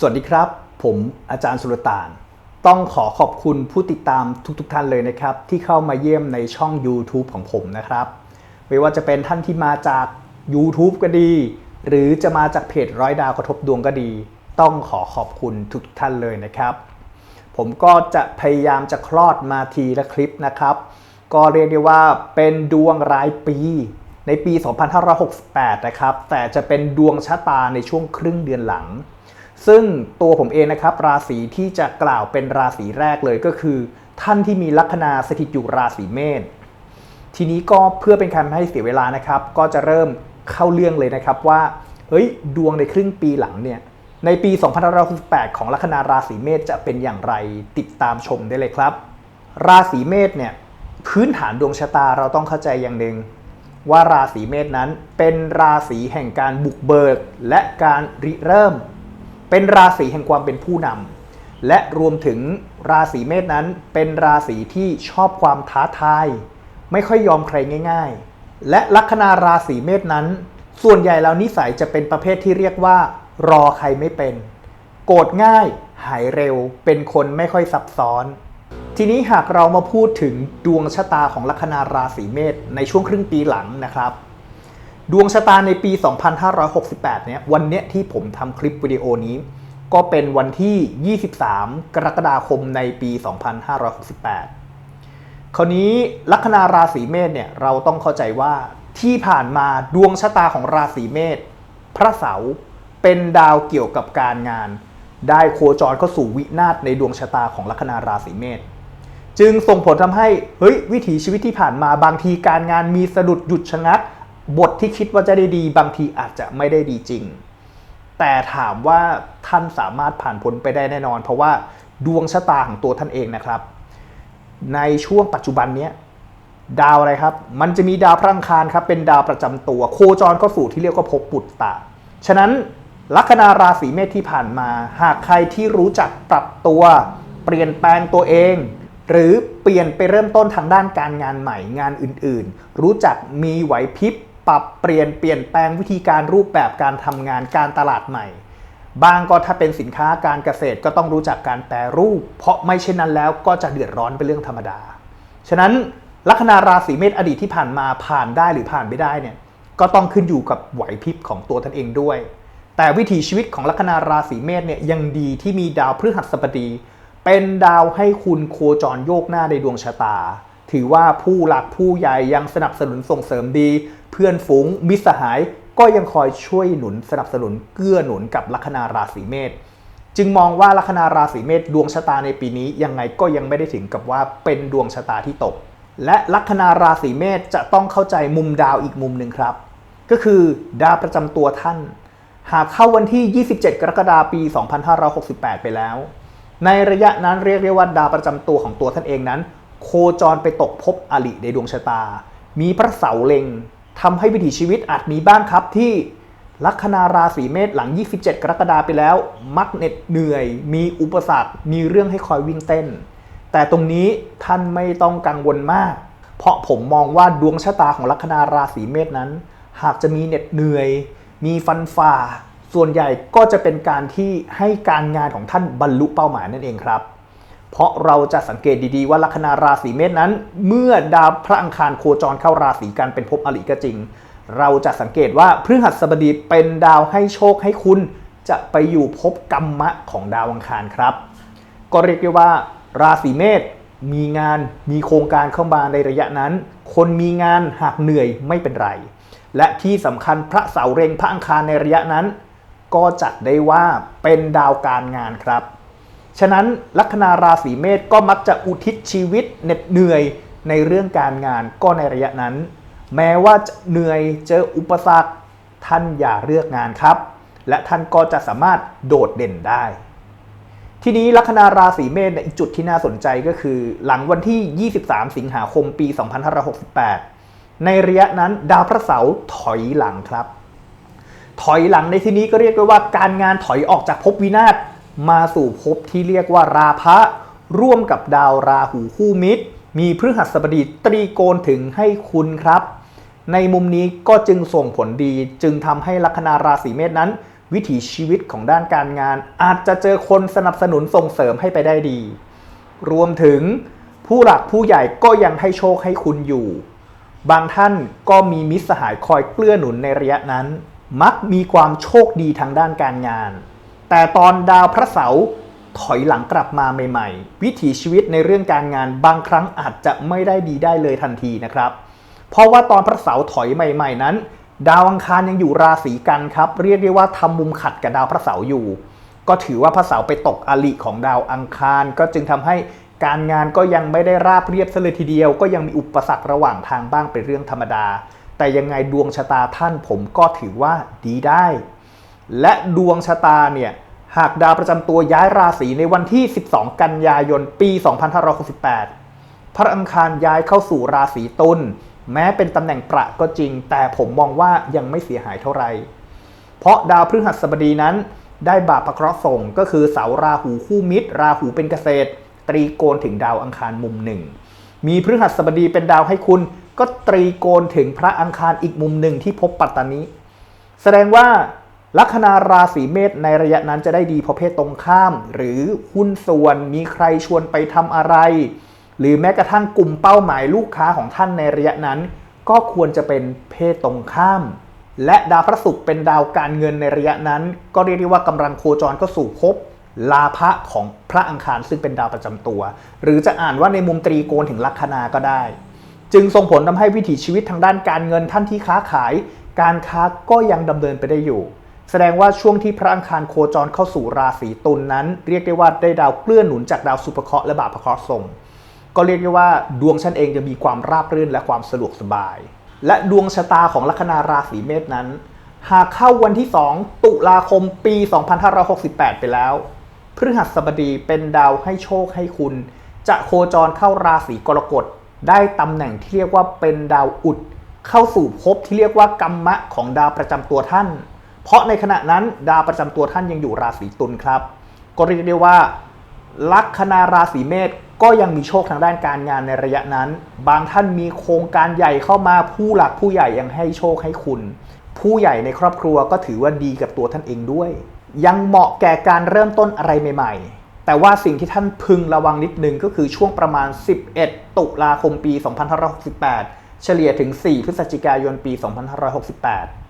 สวัสดีครับ ผมอาจารย์สุลต่าน ต้องขอขอบคุณผู้ติดตามทุกๆทท่านเลยนะครับ ที่เข้ามาเยี่ยมในช่อง YouTube ของผมนะครับ ไม่ว่าจะเป็นท่านที่มาจาก YouTube ก็ดี หรือจะมาจากเพจร้อยดาวกระทบดวงก็ดี ต้องขอขอบคุณทุกท่านเลยนะครับ ผมก็จะพยายามจะคลอดมาทีละคลิปนะครับ ก็เรียกได้ว่าเป็นดวงรายปีในปี 2568 นะครับ แต่จะเป็นดวงชะตาในช่วงครึ่งเดือนหลัง ซึ่งตัวผมเองนะครับราศีที่จะกล่าวเป็นราศีแรกเลยก็คือ ท่านที่มีลัคนาสถิตอยู่ราศีเมษทีนี้ก็เพื่อเป็นการไม่ให้เสียเวลานะครับ ก็จะเริ่มเข้าเรื่องเลยนะครับว่าเฮ้ยดวงในครึ่งปีหลังเนี่ยในปี 2568 ของลัคนาราศีเมษจะเป็นอย่างไรติดตามชมได้เลยครับ ราศีเมษเนี่ยพื้นฐานดวงชะตาเราต้องเข้าใจอย่างหนึ่งว่าราศีเมษนั้นเป็นราศีแห่งการบุกเบิก และการริเริ่ม เป็นราศีแห่งความเป็นผู้นำและรวมถึงราศีเมษนั้นเป็นราศีที่ชอบความท้าทาย ไม่ค่อยยอมใครง่าย ๆ และลัคนาราศีเมษนั้น ส่วนใหญ่แล้วนิสัยจะเป็นประเภทที่เรียกว่า รอใครไม่เป็น โกรธง่าย หายเร็ว เป็นคนไม่ค่อยซับซ้อน ทีนี้หากเรามาพูดถึงดวงชะตาของลัคนาราศีเมษในช่วงครึ่งปีหลังนะครับ ดวงชะตาในปี 2568 เนี่ย วันเนี้ยที่ผมทำคลิปวิดีโอนี้ ก็เป็นวันที่ 23 กรกฎาคมในปี 2568 คราวนี้ลัคนาราศีเมษเนี่ยเราต้องเข้าใจว่าที่ผ่านมาดวงชะตาของราศีเมษพระเสาร์เป็นดาวเกี่ยวกับการงาน ได้โคจรเข้าสู่วินาศในดวงชะตาของลัคนาราศีเมษจึงส่งผลทำให้เฮ้ยวิถีชีวิตที่ผ่านมาบางทีการงานมีสะดุดหยุดชะงัก บทที่คิดว่าจะได้ดีบางทีอาจจะไม่ได้ดีจริง แต่ถามว่าท่านสามารถผ่านพ้นไปได้แน่นอน เพราะว่าดวงชะตาของตัวท่านเองนะครับ ในช่วงปัจจุบันเนี้ยดาวอะไรครับ มันจะมีดาวพระอังคารครับ เป็นดาวประจำตัว โคจรเข้าสู่ที่เรียกว่าภพปุตตะ ฉะนั้นลัคนาราศีเมษที่ผ่านมา หากใครที่รู้จักปรับตัว เปลี่ยนแปลงตัวเอง หรือเปลี่ยนไปเริ่มต้นทางด้านการงานใหม่งานอื่นๆ รู้จักมีไหวพริบ ปรับเปลี่ยนเปลี่ยนแปลงวิธีการรูปแบบการทำงานการตลาดใหม่บางก็ถ้าเป็นสินค้าการเกษตรก็ต้องรู้จักการแปรรูป เพราะไม่เช่นนั้นแล้วก็จะเดือดร้อนเป็นเรื่องธรรมดา ฉะนั้นลัคนาราศีเมษอดีตที่ผ่านมาผ่านได้หรือผ่านไม่ได้เนี่ยก็ต้องขึ้นอยู่กับไหวพริบของตัวท่านเองด้วย แต่วิถีชีวิตของลัคนาราศีเมษเนี่ยยังดีที่มีดาวพฤหัสบดี เป็นดาวให้คุณโคจรโยกหน้าในดวงชะตา ถือว่าผู้หลักผู้ใหญ่ยังสนับสนุนส่งเสริมดี เพื่อนฝูงมิตรสหาย ก็ยังคอยช่วยหนุนสนับสนุนเกื้อหนุนกับลัคนาราศีเมษจึงมองว่าลัคนาราศีเมษดวงชะตาในปีนี้ยังไงก็ยังไม่ได้ถึงกับว่าเป็นดวงชะตาที่ตก และลัคนาราศีเมษจะต้องเข้าใจมุมดาวอีกมุมหนึ่งครับ ก็คือดาวประจำตัวท่าน หากเข้าวันที่ 27 กรกฎาคมปี 2568 ไปแล้ว ในระยะนั้นเรียกได้ว่าดาวประจำตัวของตัวท่านเองนั้น โคจรไปตกภพอลิในดวงชะตา มีพระเสาเล็งทำให้วิถีชีวิตอาจมีบ้างครับที่ลัคนาราศีเมษหลัง 27 กรกฎาคมไปแล้ว มักเหน็ดเหนื่อย มีอุปสรรค มีเรื่องให้คอยวิ่งเต้น แต่ตรงนี้ท่านไม่ต้องกังวลมาก เพราะผมมองว่าดวงชะตาของลัคนาราศีเมษนั้น หากจะมีเหน็ดเหนื่อย มีฟันฝ่า ส่วนใหญ่ก็จะเป็นการที่ให้การงานของท่านบรรลุเป้าหมายนั่นเองครับ เพราะเราจะสังเกตดีๆว่าลัคนาราศีเมษนั้น เมื่อดาวพระอังคารโคจรเข้าราศีกันเป็นภพอริก็จริง เราจะสังเกตว่าพฤหัสบดีเป็นดาวให้โชคให้คุณจะไปอยู่ภพกรรมะของดาวอังคารครับ ก็เรียกได้ว่าราศีเมษมีงานมีโครงการเข้ามาในระยะนั้น คนมีงานหากเหนื่อยไม่เป็นไร และที่สำคัญพระเสาเร็งพระอังคารในระยะนั้น ก็จัดได้ว่าเป็นดาวการงานครับ ฉะนั้นลัคนาราศีเมษก็มักจะอุทิศชีวิตเหน็ดเหนื่อยในเรื่องการงานก็ในระยะนั้น แม้ว่าจะเหนื่อยเจออุปสรรคท่านอย่าเลือกงานครับ และท่านก็จะสามารถโดดเด่นได้ ทีนี้ลัคนาราศีเมษเนี่ยอีกจุดที่น่าสนใจก็คือ หลังวันที่ 23 สิงหาคมปี 2568 ในระยะนั้นดาวพระเสาร์ถอยหลังครับ ถอยหลังในที่นี้ก็เรียกได้ว่าการงานถอยออกจากภพวินาศ มาสู่ภพที่เรียกว่าราพะ ร่วมกับดาวราหูคู่มิตร มีพฤหัสบดีตรีโกณถึงให้คุณครับ ในมุมนี้ก็จึงส่งผลดีจึงทำให้ลัคนาราศีเมษนั้น วิถีชีวิตของด้านการงาน อาจจะเจอคนสนับสนุนส่งเสริมให้ไปได้ดี รวมถึงผู้หลักผู้ใหญ่ก็ยังให้โชคให้คุณอยู่ บางท่านก็มีมิตรสหายคอยเกลื้อหนุนในระยะนั้น มักมีความโชคดีทางด้านการงาน แต่ตอนดาวพระเสาร์ถอยหลังกลับมาใหม่ ๆ วิถีชีวิตในเรื่องการงานบางครั้งอาจจะไม่ได้ดีได้เลยทันทีนะครับ เพราะว่าตอนพระเสาร์ถอยใหม่ ๆ นั้น ดาวอังคารยังอยู่ราศีกันครับ เรียกได้ว่าทำมุมขัดกับดาวพระเสาร์อยู่ ก็ถือว่าพระเสาร์ไปตกอลิของดาวอังคาร ก็จึงทำให้การงานก็ยังไม่ได้ราบเรียบเลยทีเดียว ก็ยังมีอุปสรรคระหว่างทางบ้างเป็นเรื่องธรรมดา แต่ยังไงดวงชะตาท่านผมก็ถือว่าดีได้ และดวงชะตาเนี่ยหากดาวประจำตัวย้ายราศีในวันที่ 12 กันยายน ปี 2568 พระอังคารย้ายเข้าสู่ราศีตุลแม้เป็นตำแหน่งประก็จริง แต่ผมมองว่ายังไม่เสียหายเท่าไหร่ เพราะดาวพฤหัสบดีนั้น ได้บาปพระเคราะห์ส่งก็คือเสาราหูคู่มิตร ราหูเป็นเกษตร ตรีโกณถึงดาวอังคารมุมหนึ่ง มีพฤหัสบดีเป็นดาวให้คุณ ก็ตรีโกณถึงพระอังคารอีกมุมหนึ่งที่พบปัตตานีแสดงว่า ลัคนาราศีเมษในระยะนั้นจะได้ดีเพราะเพศตรงข้าม หรือหุ้นส่วนมีใครชวนไปทำอะไร หรือแม้กระทั่งกลุ่มเป้าหมายลูกค้าของท่านในระยะนั้น ก็ควรจะเป็นเพศตรงข้าม และดาวพระศุกร์เป็นดาวการเงินในระยะนั้น ก็เรียกได้ว่ากำลังโคจรก็สู่ภพลาภะของพระอังคารซึ่งเป็นดาวประจำตัว หรือจะอ่านว่าในมุมตรีโกณถึงลัคนาก็ได้ จึงส่งผลทำให้วิถีชีวิตทางด้านการเงินท่านที่ค้าขาย การค้าก็ยังดำเนินไปได้อยู่ แสดงว่าช่วงที่พระอังคารโคจรเข้าสู่ราศีตุลนนั้น เรียกได้ว่าได้ดาวเกลื้อนหนุนจากดาวสุภเคราะห์และบาปเคราะห์ส่งก็เรียกได้ว่าดวงฉันเองจะมีความราบรื่นและความสะดวกสบาย และดวงชะตาของลัคนาราศีเมษนั้น หากเข้าวันที่ 2 ตุลาคมปี 2568 ไปแล้ว พฤหัสบดีเป็นดาวให้โชคให้คุณ จะโคจรเข้าราศีกรกฎได้ตำแหน่งที่เรียกว่าเป็นดาวอุด เข้าสู่ภพที่เรียกว่ากรรมะของดาวประจำตัวท่าน เพราะในขณะนั้นดาวประจำตัวท่านยังอยู่ราศีตุลครับ ก็เรียกได้ว่า ลัคนาราศีเมษก็ยังมีโชคทางด้านการงานในระยะนั้น บางท่านมีโครงการใหญ่เข้ามาผู้หลักผู้ใหญ่ยังให้โชคให้คุณ ผู้ใหญ่ในครอบครัวก็ถือว่าดีกับตัวท่านเองด้วย ยังเหมาะแก่การเริ่มต้นอะไรใหม่ ๆ แต่ว่าสิ่งที่ท่านพึงระวังนิดนึงก็คือช่วงประมาณ 11 ตุลาคมปี 2568 เฉลี่ยถึง 4 พฤศจิกายนปี 2568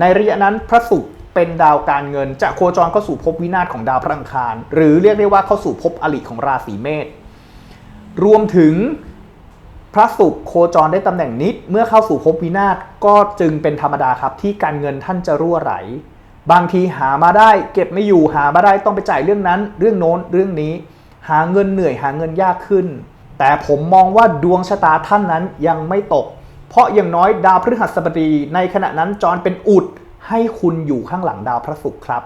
ในระยะนั้นพระศุกร์เป็นดาวการเงิน จะโคจรเข้าสู่ภพวินาศของดาวพระอังคาร หรือเรียกได้ว่าเข้าสู่ภพอลิของราศีเมษรวมถึงพระศุกร์โคจรได้ตำแหน่งนิด เมื่อเข้าสู่ภพวินาศก็จึงเป็นธรรมดาครับที่การเงินท่านจะรั่วไหล บางทีหามาได้ เก็บไม่อยู่หามาได้ต้องไปจ่ายเรื่องนั้น เรื่องโน้นเรื่องนี้ หาเงินเหนื่อยหาเงินยากขึ้น แต่ผมมองว่าดวงชะตาท่านนั้นยังไม่ตก เพราะอย่างน้อยดาวพฤหัสบดีในขณะนั้นจรเป็นอุดให้คุณอยู่ข้างหลังดาวพระศุกร์ครับ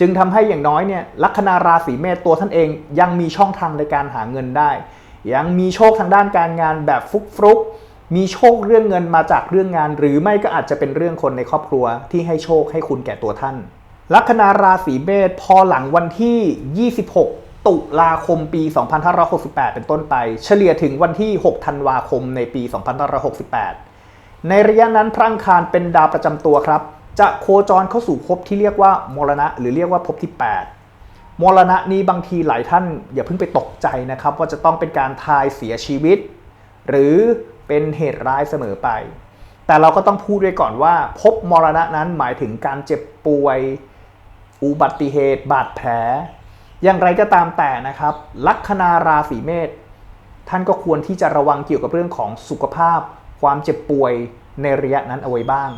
จึงทำให้อย่างน้อยเนี่ยลัคนาราศีเมษตัวท่านเองยังมีช่องทางในการหาเงินได้ ยังมีโชคทางด้านการงานแบบฟุกฟุกมีโชคเรื่องเงินมาจากเรื่องงาน หรือไม่ก็อาจจะเป็นเรื่องคนในครอบครัวที่ให้โชคให้คุณแก่ตัวท่าน ลัคนาราศีเมษพอหลังวันที่ 26 ตุลาคมปี 2568 เป็นต้นไป เฉลี่ยถึงวันที่ 6 ธันวาคมในปี 2568 ในระยะนั้นพระอังคารเป็นดาวประจำตัวครับ จะโคจรเข้าสู่ภพที่เรียกว่ามรณะ หรือเรียกว่าภพที่ 8 มรณะนี้บางทีหลายท่านอย่าเพิ่งไปตกใจนะครับ ว่าจะต้องเป็นการทายเสียชีวิต หรือเป็นเหตุร้ายเสมอไป แต่เราก็ต้องพูดไว้ก่อนว่าภพมรณะนั้นหมายถึงการเจ็บป่วย อุบัติเหตุ บาดแผล อย่างไรก็ตามแต่นะครับ ลัคนาราศีเมษท่านก็ควรที่จะระวังเกี่ยวกับเรื่องของสุขภาพ ความเจ็บป่วยในระยะนั้นเอาไว้บ้าง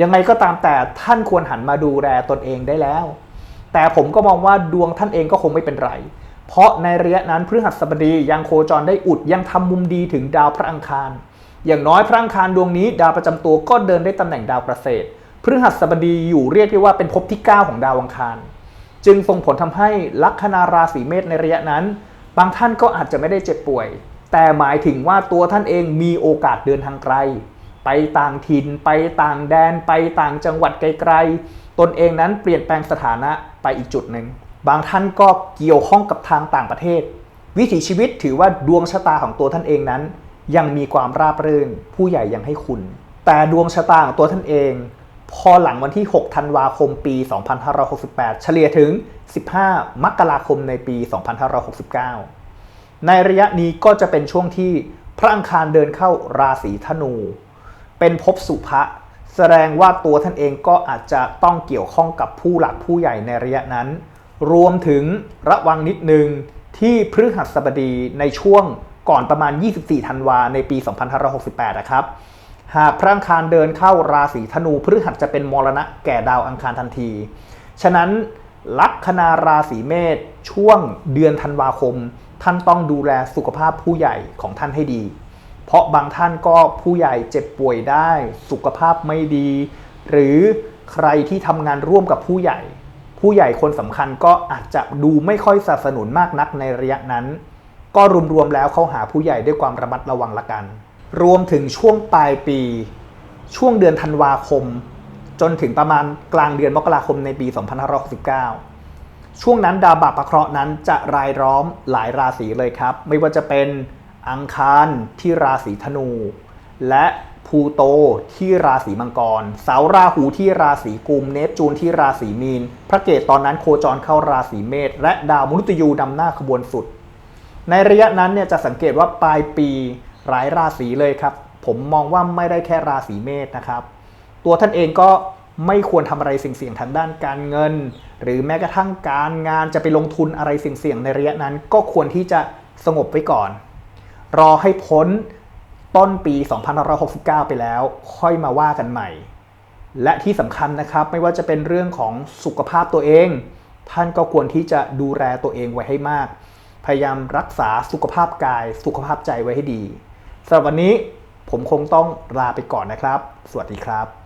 ยังไงก็ตามแต่ท่านควรหันมาดูแลตนเองได้แล้ว แต่ผมก็มองว่าดวงท่านเองก็คงไม่เป็นไร เพราะในระยะนั้นพฤหัสบดียังโคจรได้อุดยังทำมุมดีถึงดาวพระอังคาร อย่างน้อยพระอังคารดวงนี้ ดาวประจำตัวก็เดินได้ตำแหน่งดาวประเกษตรพฤหัสบดีอยู่เรียกได้ว่าเป็นภพที่ 9 ของดาวอังคาร จึงส่งผลทำให้ลัคนาราศีเมษในระยะนั้น บางท่านก็อาจจะไม่ได้เจ็บป่วย แต่หมายถึงว่าตัวท่านเองมีโอกาสเดินทางไกล ไปต่างถิ่น ไปต่างแดน ไปต่างจังหวัดไกลๆ ตนเองนั้นเปลี่ยนแปลงสถานะไปอีกจุดหนึ่ง บางท่านก็เกี่ยวข้องกับทางต่างประเทศ วิถีชีวิตถือว่าดวงชะตาของตัวท่านเองนั้น ยังมีความราบรื่น ผู้ใหญ่ยังให้คุณ แต่ดวงชะตาของตัวท่านเอง พอหลังวันที่ 6 ธันวาคมปี 2568 เฉลี่ยถึง 15 มกราคมในปี 2569 ในระยะนี้ก็จะเป็นช่วงที่พระอังคารเดินเข้าราศีธนู เป็นภพสุภะแสดงว่าตัวท่านเองก็อาจจะต้องเกี่ยวข้องกับผู้หลักผู้ใหญ่ในระยะนั้น รวมถึงระวังนิดนึงที่พฤหัสบดีในช่วงก่อนประมาณ 24 ธันวาในปี 2568 นะครับ หากพระอังคารเดินเข้าราศีธนูพฤหัสจะเป็นมรณะแก่ดาวอังคารทันที ฉะนั้นลัคนาราศีเมษช่วงเดือนธันวาคม ท่านต้องดูแลสุขภาพผู้ใหญ่ของท่านให้ดี เพราะบางท่านก็ผู้ใหญ่เจ็บป่วยได้สุขภาพไม่ดี หรือใครที่ทำงานร่วมกับผู้ใหญ่ ผู้ใหญ่คนสำคัญก็อาจจะดูไม่ค่อยสนับสนุนมากนักในระยะนั้น ก็รวมๆแล้วเข้าหาผู้ใหญ่ด้วยความระมัดระวังละกัน รวมถึงช่วงปลายปี ช่วงเดือนธันวาคม จนถึงประมาณกลางเดือนมกราคมในปี 2569 ช่วงนั้นดาวบาปพระเคราะห์นั้นจะรายล้อมหลายราศีเลยครับ ไม่ว่าจะเป็นอังคารที่ราศีธนู และพูโตที่ราศีมังกร เสาราหูที่ราศีกุม เนปจูนที่ราศีมีน พระเกตตอนนั้นโคจรเข้าราศีเมษและดาวมฤตยูนำหน้าขบวนสุด ในระยะนั้นเนี่ยจะสังเกตว่าปลายปี หลายราศีเลยครับ ผมมองว่าไม่ได้แค่ราศีเมษนะครับ ตัวท่านเองก็ไม่ควรทำอะไรเสี่ยงๆทางด้านการเงิน หรือแม้กระทั่งการงานจะไปลงทุนอะไรเสี่ยงๆในระยะนั้น ก็ควรที่จะสงบไว้ก่อน รอให้พ้นต้นปี 2569 ไปแล้ว ค่อยมาว่ากันใหม่ และที่สำคัญนะครับไม่ว่าจะเป็นเรื่องของสุขภาพตัวเอง ท่านก็ควรที่จะดูแลตัวเองไว้ให้มาก พยายามรักษาสุขภาพกาย สุขภาพใจไว้ให้ดี สำหรับวันนี้ผมคงต้องลาไปก่อนนะครับ สวัสดีครับ